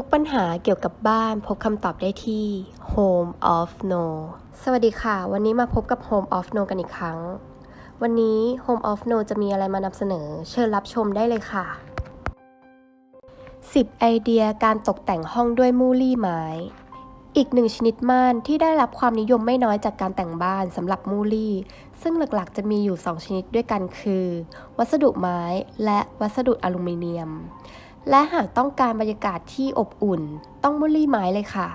ทุกปัญหาเกี่ยวกับบ้านพบคำตอบได้ที่ Home of No สวัสดีค่ะ วันนี้มาพบกับ Home of No กันอีกครั้ง วันนี้ Home of No จะมีอะไรมานำเสนอ เชิญรับชมได้เลยค่ะ 10 ไอเดียการตกแต่งห้องด้วยมูลี่ไม้ อีกหนึ่งชนิดม่านที่ได้รับความนิยมไม่น้อยจากการแต่งบ้านสำหรับมูลี่ ซึ่งหลักๆ จะมีอยู่ 2 ชนิดด้วยกันคือ วัสดุไม้และวัสดุอลูมิเนียม และหากต้องการบรรยากาศที่อบอุ่น ต้องมูลี่ไม้เลยค่ะ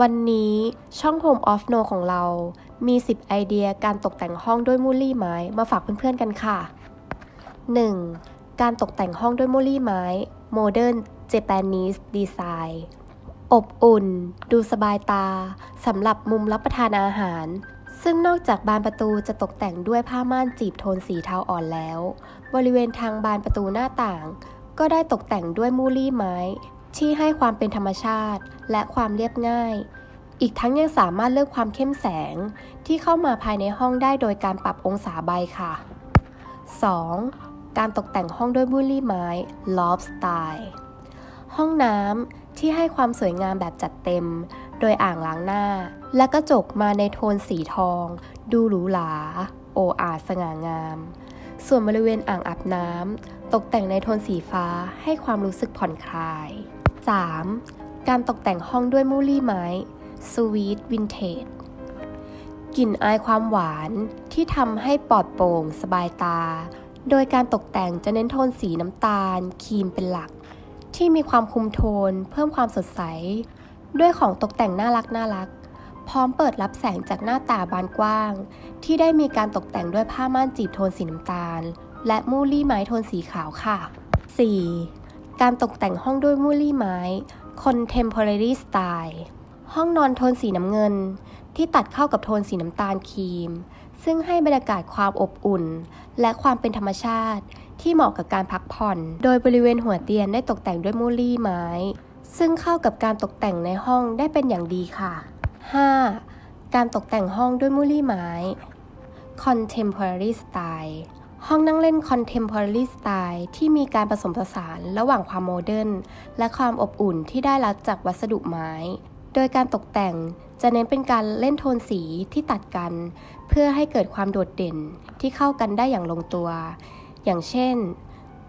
วันนี้ช่อง Home of No ของเรา มี 10 ไอเดียการตกแต่งห้องด้วยมูลี่ไม้มาฝากเพื่อนๆกันค่ะ 1. การตกแต่งห้องด้วยมูลี่ไม้ Modern Japanese Design อบอุ่น ดูสบายตาสำหรับมุมรับประทานอาหาร ซึ่งนอกจากบานประตูจะตกแต่งด้วยผ้าม่านจีบโทนสีเทาอ่อนแล้ว บริเวณทางบานประตูหน้าต่าง ก็ได้ตกแต่งด้วยมูลี่ไม้ ที่ให้ความเป็นธรรมชาติและความเรียบง่าย อีกทั้งยังสามารถเลือกความเข้มแสงที่เข้ามาภายในห้องได้โดยการปรับองศาใบค่ะ 2. การตกแต่งห้องด้วยมูลี่ไม้ Loft Style ห้องน้ำที่ให้ความสวยงามแบบจัดเต็ม โดยอ่างล้างหน้า และกระจกมาในโทนสีทอง ดูหรูหราโออาสง่างาม ส่วนบริเวณอ่างอาบน้ำตกแต่งในโทนสีฟ้าให้ความรู้สึกผ่อนคลาย 3. การตกแต่งห้องด้วยมูลี่ไม้ Sweet Vintage กลิ่นอายความหวานที่ทำให้ปลอดโปร่งสบายตา โดยการตกแต่งจะเน้นโทนสีน้ำตาลครีมเป็นหลัก ที่มีความคุมโทน เพิ่มความสดใส ด้วยของตกแต่งน่ารักน่ารัก พร้อมเปิดรับแสงจากหน้าตาบานกว้าง ที่ได้มีการตกแต่งด้วยผ้าม่านจีบโทนสีน้ำตาล และมูลี่ไม้โทนสีขาวค่ะ 4. การตกแต่งห้องด้วยมูลี่ไม้ Contemporary Style ห้องนอนโทนสีน้ำเงิน ที่ตัดเข้ากับโทนสีน้ำตาลครีม ซึ่งให้บรรยากาศความอบอุ่น และความเป็นธรรมชาติที่เหมาะกับการพักผ่อน โดยบริเวณหัวเตียงได้ตกแต่งด้วยมูลี่ไม้ ซึ่งเข้ากับการตกแต่งในห้องได้เป็นอย่างดีค่ะ 5. การตกแต่งห้องด้วยมูลี่ไม้ Contemporary Style ห้องนั่งเล่น Contemporary Style ที่มีการผสมผสานระหว่างความโมเดิร์นและความอบอุ่นที่ได้รับจากวัสดุไม้ โดยการตกแต่งจะเน้นเป็นการเล่นโทนสีที่ตัดกัน เพื่อให้เกิดความโดดเด่นที่เข้ากันได้อย่างลงตัว อย่างเช่น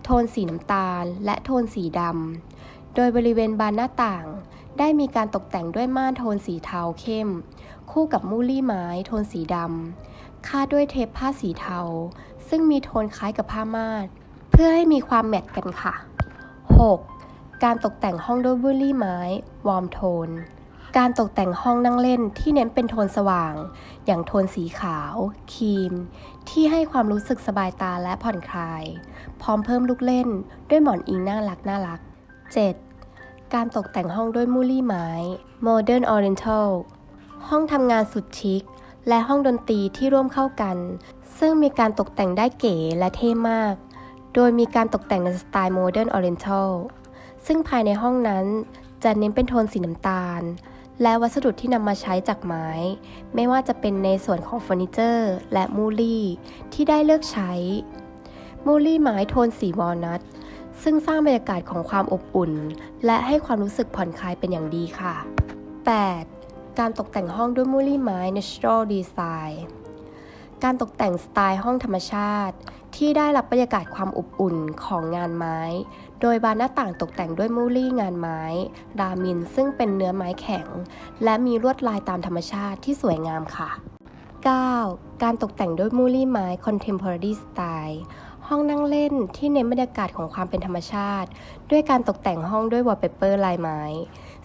โทนสีน้ำตาลและโทนสีดำ โดยบริเวณบานหน้าต่าง ได้มีการตกแต่งด้วยม่านโทนสีเทาเข้ม คู่กับมูลี่ไม้โทนสีดำคาดด้วยเทปผ้าสีเทา ซึ่งมีโทนคล้ายกับผ้าม่านเพื่อให้มีความแมทกันค่ะ 6. การตกแต่งห้องด้วยมูลี่ไม้ วอร์มโทน การตกแต่งห้องนั่งเล่นที่เน้นเป็นโทนสว่าง อย่างโทนสีขาว ครีม ที่ให้ความรู้สึกสบายตาและผ่อนคลาย พร้อมเพิ่มลูกเล่นด้วยหมอนอิงน่ารักน่ารัก 7. การตกแต่งห้องด้วยมูลี่ไม้ Modern Oriental ห้องทำงานสุดชิค และห้องดนตรีที่ร่วมเข้ากัน ซึ่งมีการตกแต่งได้เก๋และเท่มาก โดยมีการตกแต่งในสไตล์ Modern Oriental ซึ่งภายในห้องนั้นจะเน้นเป็นโทนสีน้ำตาล และวัสดุที่นำมาใช้จากไม้ ไม่ว่าจะเป็นในส่วนของเฟอร์นิเจอร์และมูลี่ที่ได้เลือกใช้ มูลี่ไม้โทนสีวอลนัท ซึ่งสร้างบรรยากาศของความอบอุ่น และให้ความรู้สึกผ่อนคลายเป็นอย่างดีค่ะ 8. การตกแต่งห้องด้วยมูลี่ไม้ Natural Design การตกแต่งสไตล์ห้องธรรมชาติ ที่ได้รับบรรยากาศความอบอุ่นของงานไม้ โดยบานหน้าต่างตกแต่งด้วยมูลี่งานไม้รามินซึ่งเป็นเนื้อไม้แข็ง และมีลวดลายตามธรรมชาติที่สวยงามค่ะ 9. การตกแต่งด้วยมูลี่ไม้ Contemporary Style ห้องนั่งเล่นที่เน้นบรรยากาศของความเป็นธรรมชาติ ด้วยการตกแต่งห้องด้วยวอลเปเปอร์ลายไม้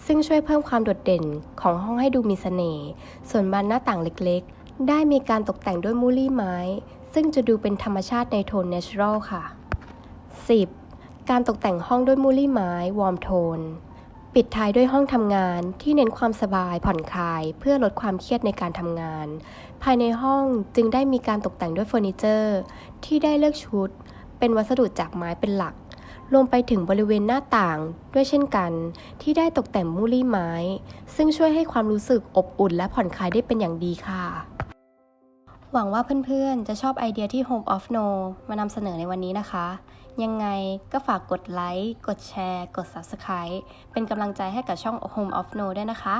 ซึ่งช่วยเพิ่มความโดดเด่นของห้องให้ดูมีเสน่ห์ส่วนบานหน้าต่างเล็กๆ ได้มีการตกแต่งด้วยมูลี่ไม้ ซึ่งจะดูเป็นธรรมชาติในโทนเนเชอรัลค่ะ 10. การตกแต่งห้องด้วยมูลี่ไม้วอร์มโทน ปิดท้ายด้วยห้องทำงานที่เน้นความสบายผ่อนคลาย เพื่อลดความเครียดในการทำงาน ภายในห้องจึงได้มีการตกแต่งด้วยเฟอร์นิเจอร์ ที่ได้เลือกชุด เป็นวัสดุจากไม้เป็นหลักรวมไปถึงบริเวณหน้าต่างด้วยเช่นกัน ที่ได้ตกแต่งมูลี่ไม้ ซึ่งช่วยให้ความรู้สึกอบอุ่นและผ่อนคลายได้เป็นอย่างดีค่ะ หวังว่าเพื่อนๆ จะชอบไอเดียที่ Home of No มานำเสนอในวันนี้นะคะ ยังไงก็ฝากกดไลค์ กดแชร์ กด Subscribe เป็นกำลังใจให้กับช่อง Home of No ด้วยนะคะ